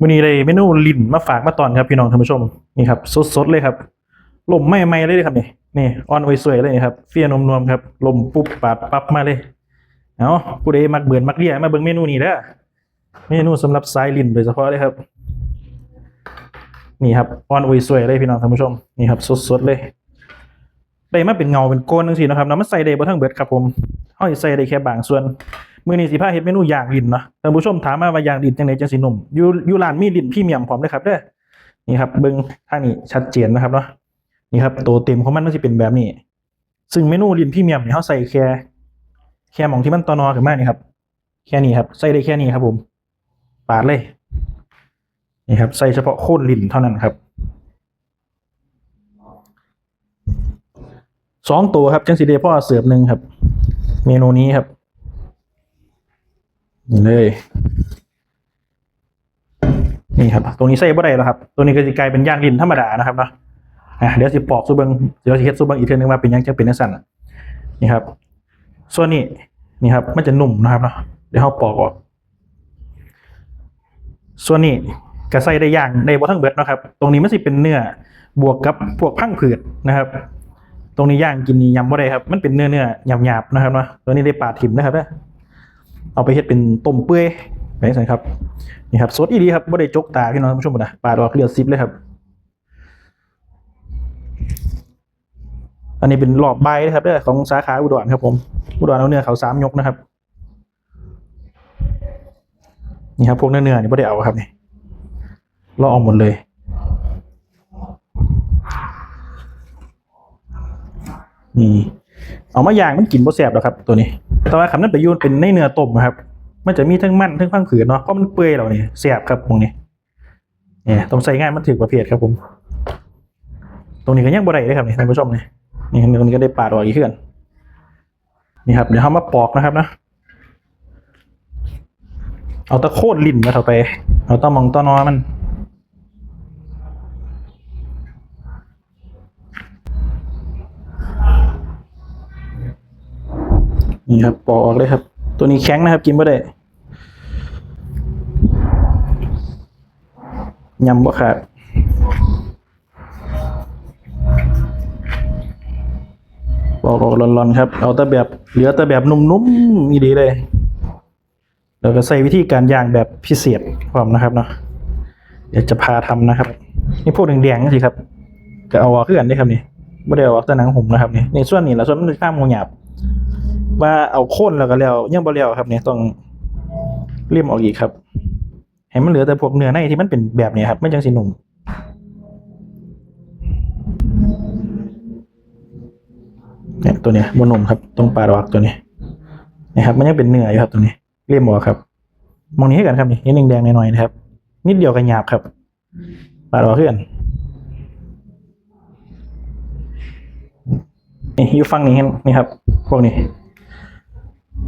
วันนี้เลยเมนูลิ้นมาฝากมาตอนครับพี่น้องท่านผู้ชมนี่ครับสดๆเลยครับลมไม่ไม่เลยครับนี่นี่อ่อนไวสวยเลยครับเฟียนมนวมครับลมปุ๊บปาดปั๊บมาเลยเอาผู้ใดมักเบื่อมักเลี่ยมาเบิ่งเมนูนี้เด้อเมนูสำหรับสายลิ้นโดยเฉพาะเลยครับ นี่ครับอ่อนไวสวยเลยพี่น้องท่านผู้ชมนี่ครับสดๆเลยได้มาเป็นเงาเป็นโกนจังซี่นะครับเนาะมันใส่ได้บ่ทั้งเบิดครับผมเฮาสิใส่ได้แค่บางส่วน มือนี้สิพาเฮ็ดเมนูย่างลิ้นเนาะท่านผู้ชมถามมาว่าย่างลิ้นจังไดจังสินุ่มอยู่อยู่ร้านมีลิ้นพรีเมียมพร้อมเด้อครับเด้อนี่ครับเบิ่งทางนี้ชัดเจนนะครับเนาะนี่ครับตัวเต็มของมันมันสิเป็นแบบนี้ ซึ่งเมนูลิ้นพรีเมียมนี่เฮาใส่แค่แค่หมองที่มันตอนอขึ้นมานี่ครับ แค่นี้ครับ ใส่ได้แค่นี้ครับผม ปาดเลยนี่ครับ ใส่เฉพาะโคนลิ้นเท่านั้นครับสองตัวครับจังสิเดพ่อเสิร์ฟหนึ่งครับ เมนูนี้ครับ นี่เลย นี่ครับ ตรงนี้ใส่บ่ได้แล้วครับ ตัวนี้ก็จะกลายเป็นย่างลินธรรมดานะครับเนาะเดี๋ยวสิปอกซูเบิงเดี๋ยวสิเฮ็ดซูเบิงอีกเทื่อนึงว่าเป็นหยังจะเป็นจังซั่นนี่ครับ ส่วนนี้นี่ครับ มันจะนุ่มนะครับเนาะเดี๋ยวเฮาปอกออก ส่วนนี้ก็ใส่ได้ย่างได้บ่ทั้งเบิดนะครับ ตรงนี้มันสิเป็นเนื้อบวกกับพวกพังผืดนะครับ ตรงนี้ย่างกินนี่ยำบ่ได้ครับ มันเป็นเนื้อเนื้อหยาบๆนะครับเนาะตัวนี้ได้ปาดถิ่มนะครับเด้อ เอาไปเฮ็ดเป็นต้มเปื่อยไปใส่ครับนี่ครับสดอีดีครับบ่ได้จกตาพี่น้องท่านผู้ชมนะปาดออกเลือดซิบเลยครับ อันนี้เป็นหลอบใบนะครับเด้อของสาขาอุดรครับผมอุดรเอาเนื้อเขาสามยกนะครับนี่ครับพวกเนื้อเนื้อนี่บ่ได้เอาครับนี่เราเอาหมดเลยนี่เอามาย่างมันกินบ่แสบหรอครับตัวนี้ แต่ว่าคำนั้นไปอยูนเป็นในเนื้อต้มอะครับ มันจะมีทั้งมันทั้งพังผืดเนาะเพราะมันเปื่อยเราเนี่ยแสบครับตรงนี้เนี่ยต้องใส่ง่ายมันถึกประเภทครับผม ตรงนี้ก็ยังบ่ได้เลยครับนี่ท่านผู้ชมนี่นี่ตรงนี้ก็ได้ปาดออกอีกเพื่อนนี่ครับเดี๋ยวเขามาปอกนะครับนะเอาตะโคดลิ้นมาเข้าไป เอาตะมองตะนอมัน นี่ครับปอกออกเลยครับ ตัวนี้แข็งนะครับ กินไม่ได้ยำบ่ขาดปอกออกร้อนๆครับ เอาแต่แบบเหลือแต่แบบนุ่มๆนี่ดีเลยแล้วก็ใส่วิธีการย่างแบบพิเศษพร้อมนะครับเนาะเดี๋ยวจะพาทำนะครับ นี่พวกแดงๆสิครับ ก็เอาออกขึ้นกันได้ครับนี่ไม่ได้เอาออกแต่หนังหุ่มนะครับนี่ในส่วนนี้แหละส่วนมันเป็นข้ามงูหยาบ ว่าเอาโค่นแล้วก็แล้วยังบ่แล้วครับเนี่ยต้องเลี่ยมออกอีกครับให้มันเหลือแต่พวกเนื้อในที่มันเป็นแบบนี้ครับไม่จังสิหนุ่มเนี่ยตัวเนี้ยบนนมครับตรงปลาดอกตัวนี้นะครับ มันยังเป็นเนื้ออยู่ครับตัวนี้เลี่ยมออกครับ มองนี้ให้กันครับนี่นิดนึงแดงหน่อยๆนะครับ นิดเดียวกันหยาบครับปลาดอกเพื่อนนี่อยู่ฟังนี้นี่ครับ พวกนี้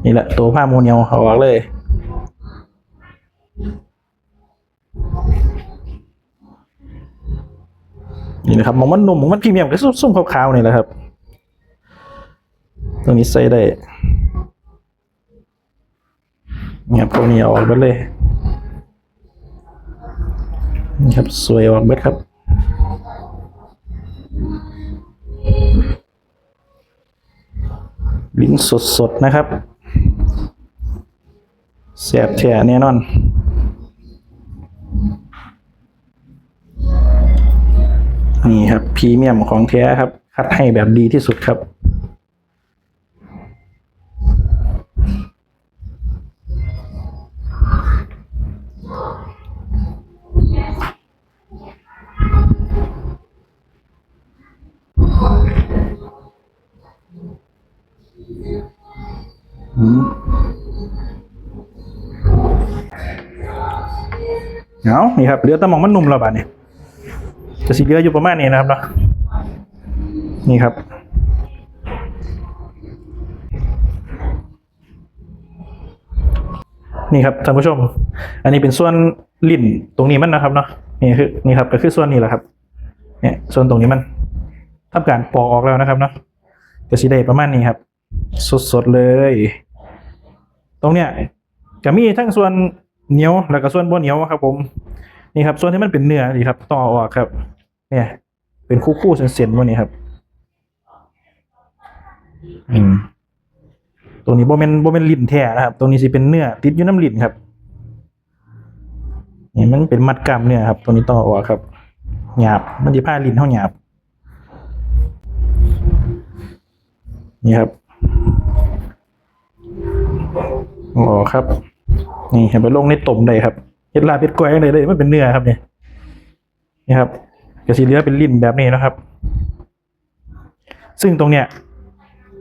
นี่แหละตัวผ้าโมเนียวเอาออกเลย นี่นะครับมองมันนุ่มมองมันพรีเมียมก็ซุ่มๆขาวๆนี่แหละครับ ตรงนี้ใส่ได้เนี่ยพวกนี้เอาออกไปเลยนี่ครับสวยออกเบิดครับ ลิ้นสดๆนะครับ แสบแท้แน่นอน นี่ครับพรีเมียมของแท้ครับ คัดให้แบบดีที่สุดครับอืม เอานี่ครับเหลือแตะมองมันนุ่มแล้วบาดเนี่ยจะสีเหลืออยู่ประมาณนี้นะครับเนาะนี่ครับนี่ครับท่านผู้ชม อันนี้เป็นส่วนลิ้นตรงนี้มันนะครับเนาะนี่คือนี่ครับก็คือส่วนนี้แหละครับเนี่ยส่วนตรงนี้มันทำการปอกออกแล้วนะครับเนาะก็สีได้ประมาณนี้ครับ สดๆเลย ตรงเนี้ยจะมีทั้งส่วน เหนียวแล้วก็ส่วนบ่เหนียวครับ ผมนี่ครับ ส่วนที่มันเป็นเนื้อสิครับ ต่อออกครับ เนี่ย เป็นคู่ๆเส้นๆวกนี้ครับ อืมตรงนี้โบเมนโบเมนลิ้นแท้นะครับตรงนี้สิเป็นเนื้อติดอยู่น้ำลิ้นครับนี่มันเป็นมัดกล้ามเนื้อครับ ตัวนี้ต่อออกครับหยาบมันจะผ้าลิ้นเท่าหยาบนี่ครับอ๋อครับ นี่เห็นไปลงในต้มได้ครับเห็ดลาเป็ดกล้วยอะไรเลยมันเป็นเนื้อครับเนี่ยนี่ครับกระสีเลือเป็นลิ้นแบบนี้นะครับ ซึ่งตรงเนี้ย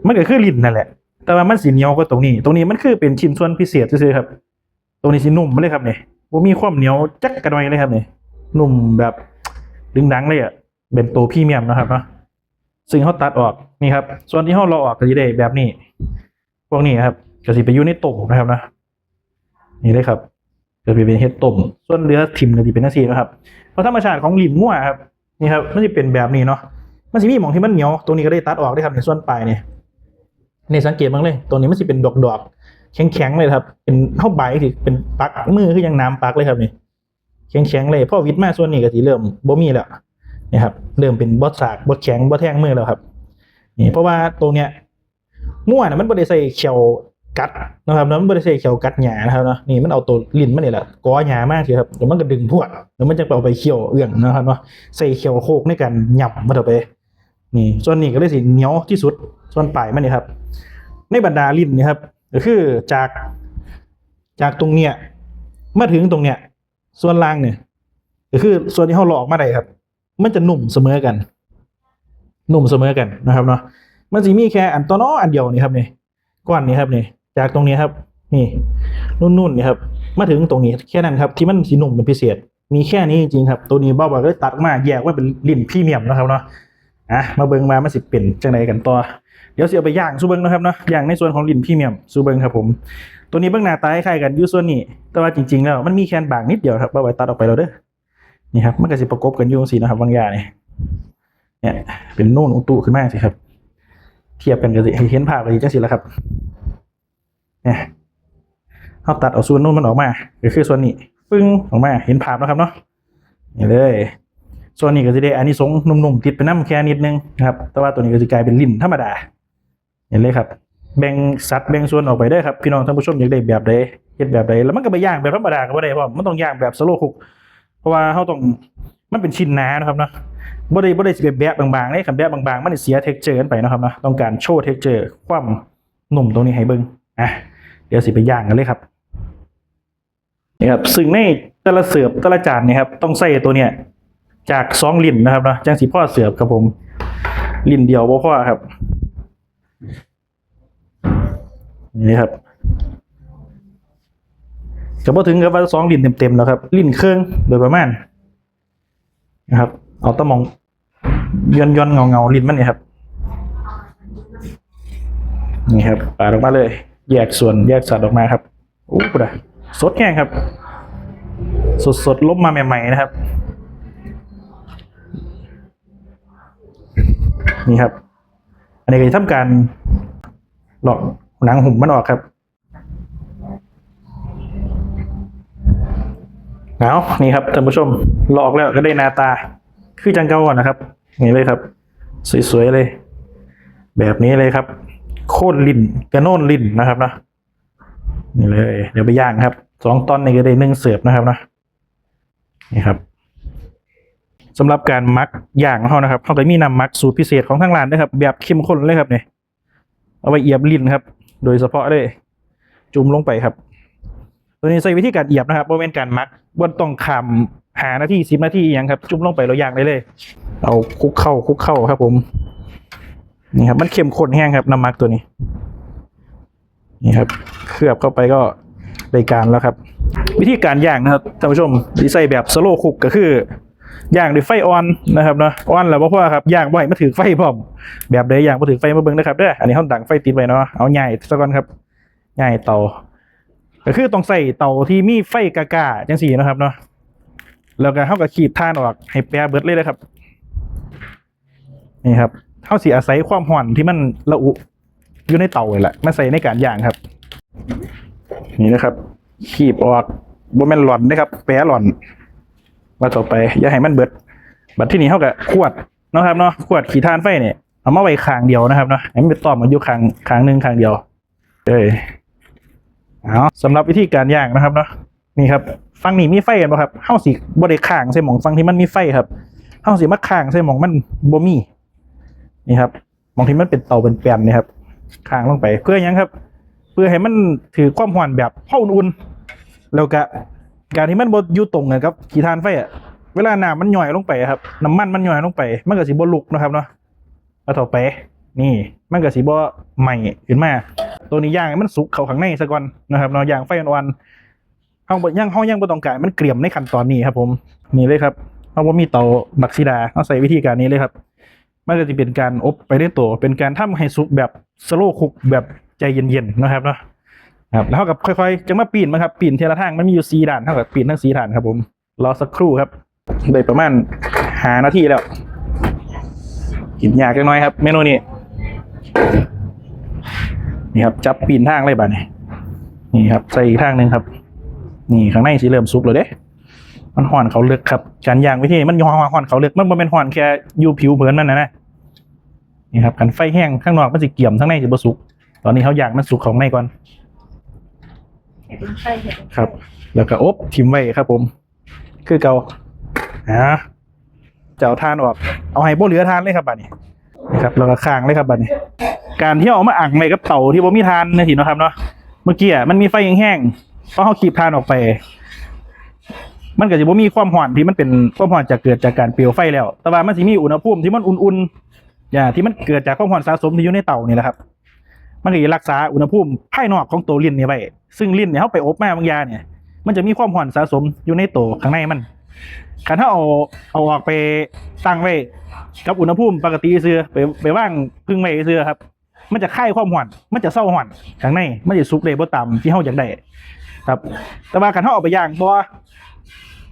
มันก็คือลิ้นนั่นแหละ แต่ว่ามันสีเหนียวกว่าตรงนี้ ตรงนี้มันคือเป็นชิ้นส่วนพิเศษซื่อๆครับ ตรงนี้สินุ่มมาเลยครับเนี่ยว่ามีความเหนียวจักกระดอยเลยครับเนี่ยนุ่มแบบดึงดังเลยอะเป็นตัวพรีเมียมนะครับเนาะซึ่งเขาตัดออกนี่ครับ ส่วนที่เขาเราออกก็จะได้แบบนี้ พวกนี้ครับก็สิไปอยู่ในตุ่มนะครับนะ นี่เลยครับก็สิเป็นเห็ดตุ่มส่วนเรือทิมก็สิเป็นหน้าซีนะครับเพราะธรรมชาติของหลิมงัวครับนี่ครับมันจะเป็นแบบนี้เนาะมันจะมีหมองที่มันเหนียวตรงนี้ก็ได้ตัดออกได้ครับในส่วนปลายเนี่ยนี่สังเกตบ้างเลยตรงนี้มันจะเป็นดอกๆแข็งๆเลยครับ เป็นเท่าใบที่เป็นปักมือคือยังน้ำปักเลยครับนี่แข็งๆเลยพ่อวิทย์มาส่วนนี้ก็สิเริ่มบ่มีแล้วนี่ครับเริ่มเป็นบอสากบอสแข็งบอสแท่งมือแล้วครับนี่เพราะว่าตรงเนี้ยง่วนนะมันบริใส่เขียว กัดนะครับแล้วมันบริใส่เขียวกัดหยานะครับเนาะนี่มันเอาตัวลิ้นมันนี่แหละก้อหยามากเลยครับแล้วมันก็ดึงพวดแล้วมันจะไปเอาไปเคี่ยวเอื้องนะครับเนาะใส่เขียวโคกในการหยับมันเอาไป นี่ส่วนนี้ก็เลยสิเหนียวที่สุดส่วนปลายมันนี่ครับ ในบรรดาลิ้นนี่ครับก็คือจากจากตรงเนี้ยมาถึงตรงเนี้ยส่วนล่างเนี่ยก็คือส่วนที่เขาหลอกมาได้ครับ มันจะหนุ่มเสมอกัน หนุ่มเสมอกันนะครับเนาะมันจะมีแค่อันตัวน้ออันเดียวนี่ครับนี่ก้อนนี้ครับนี่ จากตรงนี้ครับ นี่นุ่นๆนี่ครับมาถึงตรงนี้แค่นั้นครับที่มันสีหนุ่มเป็นพิเศษ มีแค่นี้จริงครับ ตัวนี้บ้าบอก็เลยตัดออกมาแยกไว่าเป็นลิ้นพรีเมียมนะครับเนาะอะมาเบิงมามันสิเป็นจังไดกันต่อเดี๋ยวเสิเอาไปย่างซูเบิงนะครับเนาะย่างในส่วนของลิ้นพรีเมียมซูเบิงครับผม ตัวนี้เบื้องหน้าตาคล้ายกันยู่ส่วนนี้ แต่ว่าจริงๆแล้วมันมีแคนบางนิดเดียวครับบ้าไว้ตัดออกไปแล้วเด้อนี่ครับมันก็จะประกบกันอยู่สินะครับบางอย่างเนี่ยเนี่ยเป็นนู่นอุตุขึ้นมาสิครับ เทียบกันก็สิเห็นภาพเลยจังสิแล้วครับ เนี่ยเขาตัดเอาส่วนนู่นมันออกมาก็คือส่วนนี้ปึ้งออกมาเห็นภาพนะครับเนาะนี่เลย ส่วนนี้ก็จะได้อันนี้สงนุ่มๆติดไปน้ำแค่นิดนึงนะครับ แต่ว่าตัวนี้ก็จะกลายเป็นลิ้นธรรมดาเห็นเลยครับ แบ่งสัดแบ่งส่วนออกไปได้ครับพี่น้องท่านผู้ชมอยากได้แบบใดเฮ็ดแบบใดแล้วมันก็ไปย่างแบบธรรมดาก็บ่ได้เพราะมันต้องย่างแบบสโลคุก เพราะว่าเขาต้องมันเป็นชิ้นหนานะครับเนาะบ่ได้บ่ได้สิแบบแบบบางๆเลยคันแบบบางๆ มันเสียเท็กเจอร์กันไปนะครับเนาะต้องการโชว์เท็กเจอร์ความหนุ่มตรงนี้ให้เบิ่งอะ เดี๋ยวสิไปย่างกันเลยครับนี่ครับซึ่งในแต่ละเสิร์ฟแต่ละจานเนี่ยครับต้องใส่ตัวเนี้ยจากสองลิ้นนะครับเนาะจังสิพ่อเสิร์ฟครับผมลิ้นเดียวบ่พอครับนี่ครับจะพอถึงกับว่าสองลิ้นเต็มๆแล้วครับลิ้นเครื่องโดยประมาณนะครับ เอาตะมองย้อนย้อนๆเงาเงาๆลิ้นมันเนี่ยครับ นี่ครับปาดออกมาเลย แยกส่วนแยกสัตว์ออกมาครับโอ้ปะสดแห้งครับ สดสดลบมาใหม่ ๆ นะครับ นี่ครับ อันนี้ก็จะทำการหลอกหนังหุ่มมันออกครับเอานี่ครับท่านผู้ชมหลอกแล้วก็ได้หนาตา คือจังเก่าก่อนนะครับนี่เลยครับ สวยๆเลย แบบนี้เลยครับ โค่นลิ้นกระโน่นลินนะครับนะนี่เลย เดี๋ยวไปย่างครับสองตอนนี่ก็ได้นึ่งเสิร์ฟนะครับนะนี่ครับสำหรับการมักย่างของเขานะครับเขาก็มีน้ำมักสูตรพิเศษของทางร้านด้วยครับ แบบเข้มข้นเลยครับเนี่ยเอาไว้เอียบลิ้นครับ โดยเฉพาะเลยจุ่มลงไปครับ ตัวนี้ใช้วิธีการเอียบนะครับบ่เป็นการมักบนต้องคำหานาทีสิบนาทีอย่างครับ จุ่มลงไปเราย่างได้เลย เอาคุกเข้าคุกเข้าครับผม นี่ครับ มันเข้มข้นแห้งครับ น้ำมักตัวนี้ นี่ครับ เคลือบเข้าไปก็ได้การแล้วครับ วิธีการย่างนะครับท่านผู้ชมดีไซน์แบบสโลคุกก็คือย่างด้วยไฟอ่อนนะครับเนาะอ่อนแล้วบ่พอครับย่างบ่อยมาถือไฟพร้อมแบบใดย่างมาถือไฟมาเบิ่งนะครับเด้ออันนี้เขาดังไฟติดไว้เนาะเอาใหญ่ซะก่อนครับใหญ่เตาก็คือต้องใส่เตาที่มีไฟกากาจังสี่นะครับเนาะแล้วก็เท่ากับขีดท่านออกให้แปรเบิดเลยนะครับนี่ครับ เท่าสีอาศัยความห่อนที่มันระอุอยู่ในเตาเลยแหละมาใส่ในการย่างครับ นี่นะครับขีบออกบนแม่นหล่อนนะครับแปรหล่อนมาต่อไป อย่าให้มันเบิด บัดที่นี้เท่ากับขวดนะครับเนาะขวดขีทานไฟเนี่ยเอามาไว้ข้างเดียวนะครับเนาะให้มันเป็นต่อมมันอยู่ข้างข้างหนึ่งข้างเดียวเอ้ยเอาสำหรับวิธีการย่างนะครับเนาะนี่ครับฟังนี่มีไฟกันป่ะครับเฮาสิบ่ได้ข้างใส่หมองฟังที่มันมีไฟครับเฮาสิมาข้างใส่หมองมันบ่มี นี่ครับมองที่มันเป็นเตาเป็นแปนนี่ครับข้างลงไปเพื่อยังครับ เพื่อให้มันถือความร้อนแบบเฮาอุ่นๆแล้วก็การที่มันบ่อยู่ตรงกันครับขีทานไฟอะเวลาน้ำมันหย่อยลงไปครับน้ำมันมันหย่อยลงไป มันก็สิบ่ลุกนะครับเนาะเอาต่อไป นี่มันก็สิบ่ใหม่ขึ้นมา ตัวนี้ย่างให้มันสุกเขาข้างในซะก่อนนะครับเนาะย่างไฟอ่อนๆเฮาบ่ย่างเฮายังบ่ต้องการมันเกรียมในขั้นตอนนี้ครับผมนี่เลยครับเฮาบ่ามีเตาบักซิดาเฮาใส่วิธีการนี้เลยครับ มันก็จะเป็นการอบไปในตัวเป็นการทำให้สุกแบบสโลคุกแบบใจเย็นๆนะครับเนาะครับแล้วเท่ากับค่อยๆจะมาปีนมาครับปีนเทละทางมันมีอยู่สีด่านเท่ากับปีนทั้งสีด่านครับผมรอสักครู่ครับได้ประมาณหานาทีแล้วกินยากจังน้อยครับ เมนูนี้นี่ครับจับปีนทางเลยบ้านี่นี่ครับใส่ทางหนึ่งครับ นี่ข้างในสีเริ่มสุกเลยเด้มันห่อนเขาเลือกครับการย่างวิธีมันยองห่อนเขาเลือกมันบ่เป็นห่อนแค่อยู่ผิวเผินมันนะนะ นี่ครับกันไฟแห้งข้างนอกมันสิเกี่ยมข้างในจะบ่สุก ตอนนี้เขาย่างมันสุกของในก่อนเห็ดเป็นไส้เห็ดเป็นไส้ครับ แล้วก็อบทิมไว้ครับ ผม คือเกาอ่าจะเอาทานออก เอาให้บ่เหลือทานเลยครับบัดนี้นะครับแล้วก็ค้างเลยครับบัดนี้ การที่เอามาอังไว้กับเตาที่บ่มีทานเนี่ยทีเนาะครับเนาะเมื่อกี้อะมันมีไฟแห้งๆพอเขาคีบทานออกไป มันก็จะบ่มีความร้อนที่มันเป็นความร้อนจากเกิดจากการเปลวไฟแล้ว แต่ว่ามันสิมีอุณหภูมิที่มันอุ่นๆอ ย่าที่มันเกิดจากความร้อนสะสมที่อยู่ในเตานี่แหละครับ มันก็จะรักษาอุณหภูมิภายนอกของตัวลิ้นนี่ไว้ซึ่งลิ้นเนี่ยเขาไปอบแมาบางยาเนี่ย มันจะมีความร้อนสะสมอยู่ในตัวข้างในมันการถ้าเอาเอาออกไปตั้งไว้กับอุณหภูมิปกติเสือไปไปว่างพึ่งไว้เสือครับ มันจะคลายความร้อน มันจะเศร้าร้อนข้างในมันจะสุกเลยบ่ต่ำที่เฮาอยากได้ครับ แต่ว่าการถ้าเอาไปย่างบ่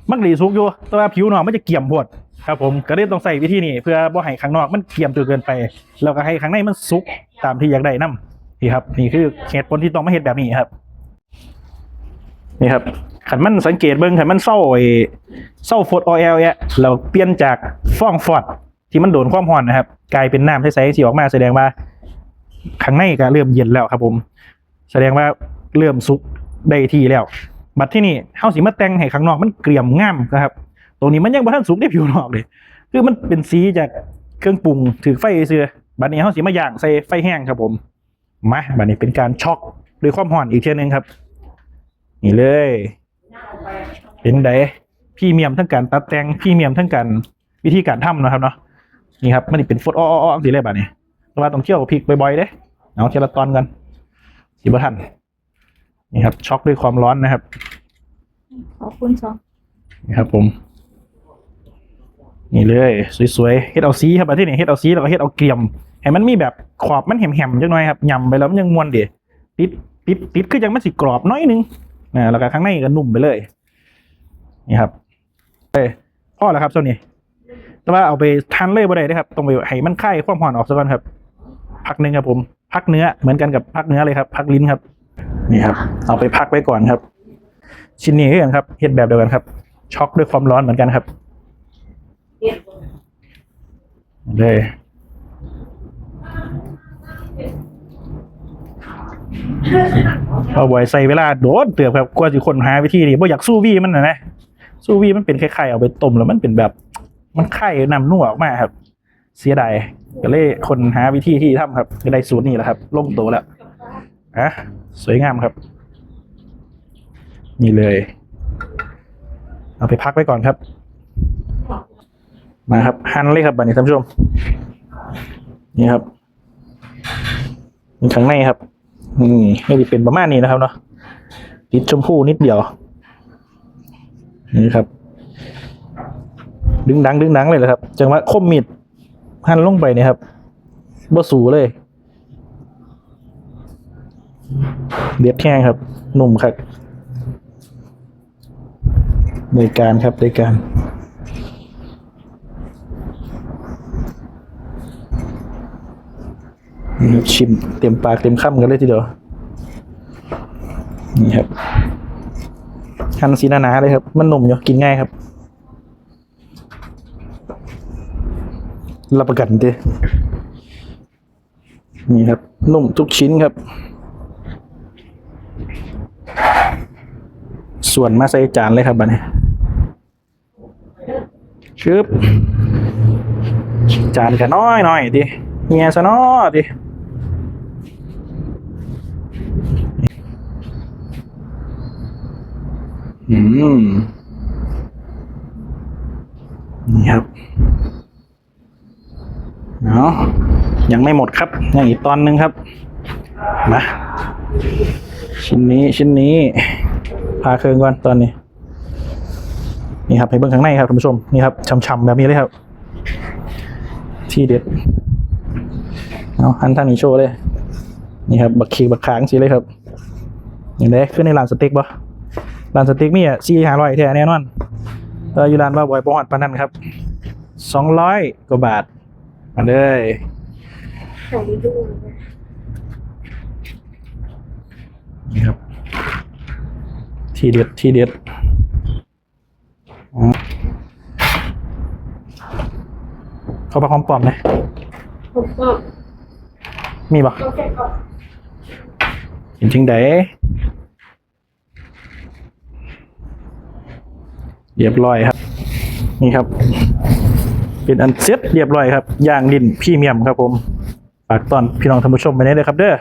มันก็ดีสุกอยู่แต่ว่าผิวหนอมันจะเกี่ยมโพด ครับผมก็เลยต้องใส่วิธีนี้เพื่อบ่ให้ข้างนอกมันเกี่ยมจนเกินไป แล้วก็ให้ข้างในมันสุกตามที่อยากได้นํนี่ครับ นี่คือเหตุผลที่ต้องมาเฮ็ดแบบนี้ครับ นี่ครับขันมันสังเกตเบิ้งขันมันเศร้าไอ้เศร้าฟดออยล์เนี่ยเราเปลี่ยนจากฟองฟอดที่มันโดนความร้อนนะครับ กลายเป็นน้ำใสๆสีออกมาแสดงว่าข้างในก็เริ่มเย็นแล้วครับผม แสดงว่าเริ่มสุกได้ที่แล้ว บัดที่นี่เฮาสิมาแต่งให้ข้างนอกมันเกรียมง่ามนะครับ ตรงนี้มันยังบ่ทันสุกได้ผิวนอกเลย คือมันเป็นสีจากเครื่องปรุงถือไฟเสือบัดนี้เฮาสิมาย่างใส่ไฟแห้งครับผมมาบัดนี้เป็นการช็อกด้วยความร้อนอีกเทีนึงครับ นี่เลย เป็นไดพรี่เมียมทั้งการตัดแต่งพรี่เมียมทั้งการวิธีการทำนะครับเนาะนี่ครับมันนี่เป็นฟดอ้ออ้อๆสิเลยแบบนี้แต่ว่าต้องเที่ยวพริกบ่อยๆเด้เอาเทละตอนกันสิบทันนี่ครับช็อกด้วยความร้อนนะครับขอบคุณสองนี่ครับผม นี่เลยสวยๆเฮ็ดเอาซีครับอันที่นี่เฮ็ดเอาซีแล้วก็เฮ็ดเอาเกรียมให้มันมีแบบขอบมันแหมๆจังหน่อยครับยำไปแล้วมันยังมวนดีติดติดติดคือยังมันสิกรอบน้อยนึงนะแล้วก็ข้างในก็นุ่มไปเลย นี่ครับเอ้พ่อแล้วครับส่วนนี้แต่ว่าเอาไปทานเลยบ่ได้เด้ครับต้องไปให้มันคลายความร้อนออกซะก่อนครับ พักหนึ่งครับผมพักเนื้อเหมือนกันกับพักเนื้อเลยครับ พักลิ้นครับ นี่ครับ เอาไปพักไว้ก่อนครับ ชิ้นนี้เหมือนครับเฮ็ดแบบเดียวกันครับ ช็อกด้วยความร้อนเหมือนกันครับ เลยเอาไว้ใส่เวลาโดนเตือบครับกว่าสิคนหาวิธีนี้บ่อยากสู้วีมันนะนะสู้วีมันเป็นไข่ๆเอาไปต้มแล้วมันเป็นแบบ มันไข่นำนัวออกมาครับ เสียดายก็เลยคนหาวิธีที่ทำครับก็ได้สูตรนี้แหละครับลงตัวแล้วอะสวยงามครับ นี่เลย เอาไปพักไว้ก่อนครับ มาครับหั่นเลยครับบัดนี้ท่านผู้ชม นี่ครับมีข้างในครับนี่ไม่ได้เป็นประมาณนี้นะครับเนาะติดชมพูนิดเดียว นี่ครับ ดึงดังดึงดังเลยนะครับ จังหวะคมมีดหั่นลงไปเนี่ยครับบ่สูเลย เด็ดแห้งครับ หนุ่มครับในการครับในการ ชิมเต็มปากเต็มคำกันเลยทีเดียว นี่ครับหั่นสีหนาๆเลยครับ มันหนุ่มอยู่กินง่ายครับ รับประกันเด้นี่ครับ นุ่มทุกชิ้นครับ ส่วนมาใส่จานเลยครับบัดนี้ชึบจานกันน้อยหน่อยดิเงียซะน้อดิ อืม นี่ครับ เนาะยังไม่หมดครับยังอีกตอนหนึ่งครับ มา ชิ้นนี้ชิ้นนี้ พาเคืองก่อนตอนนี้ นี่ครับให้เบื้องข้างในครับท่านผู้ชม นี่ครับช่ำๆแบบนี้เลยครับ ที่เด็ดเอาหันท่างนี้โชว์เลย นี่ครับ บักขีบักขางสีเลยครับอย่างไรขึ้นในร้านสเต็กปะ ร้านสเต็กมีอะสี่ห้าร้อยแท้แน่นอนเอออยู่ร้านว่าบอยประวัติปานนันครับสองร้อยกว่าบาทมาเลยใส่ดูนี่ครับ ทีเด็ดทีเด็ดอ๋อเขาประคอมปลอมไหมผมก็มีปะก็แค่ก็จริงๆเด้ เรียบร้อยครับ นี่ครับ เป็นอันเซ็ตเรียบร้อยครับย่างดินพี่เมียมครับผมฝากตอนพี่น้องท่านผู้ชมไปได้เลยครับเด้อ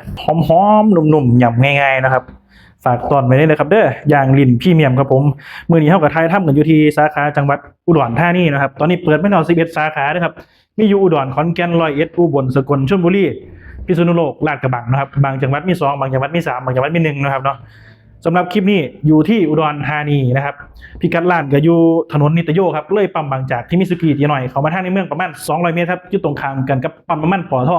หอมๆหนุ่มๆหยำง่ายๆนะครับฝากตอนไปได้เลยครับเด้อย่างลินพี่เมียมครับผมมือนี้เท่ากับไทยทำกันอยู่ที่สาขาจังหวัดอุดรธานีนะครับตอนนี้เปิดไม่นอน11สาขานะครับมีอยู่อุดรขอนแก่นร้อยเอ็ดอุบลสกลชลบุรีพิษณุโลกลาดกระบังนะครับบางจังหวัดมีสองบางจังหวัดมีสามบางจังหวัดมีหนึ่งนะครับเนาะ สำหรับคลิปนี้อยู่ที่อุดรธานีนะครับพิกัดร้านก็อยู่ถนนนิตโยครับเลยปั๊มบางจากที่มิสกีตีหน่อยเขามาทางในเมืองประมาณ 200 เมตรครับอยู่ตรงข้ามกันกับปั๊มน้ำมันปอท่อ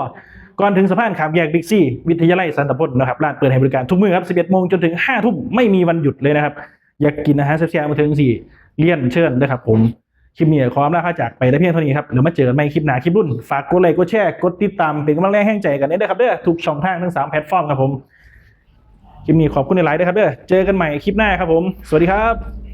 ก่อนถึงสะพานข้ามแยกบิ๊กซีวิทยาลัยสันตพจน์นะครับร้านเปิดให้บริการทุกมื้อครับ 11โมงจนถึง 5 ทุ่มไม่มีวันหยุดเลยนะครับ อยากกินอาหารแซ่บๆมาถึงสี่เลี่ยนเชิญนะครับผม คลิปนี้ขออำลาค่าจากไปได้เพียงเท่านี้ครับเดี๋ยวมาเจอกันใหม่คลิปหน้าคลิปรุ่น ฝากกดไลค์กดแชร์กดติดตามเป็นกำลังแรงแห่งใจกันได้ด้วยครับเด้อทุกช่องทางทั้งสามแพลตฟอร์มครับผม คลิปนี้ขอบคุณในไลน์ด้วยครับเด้อเจอกันใหม่คลิปหน้าครับผม สวัสดีครับ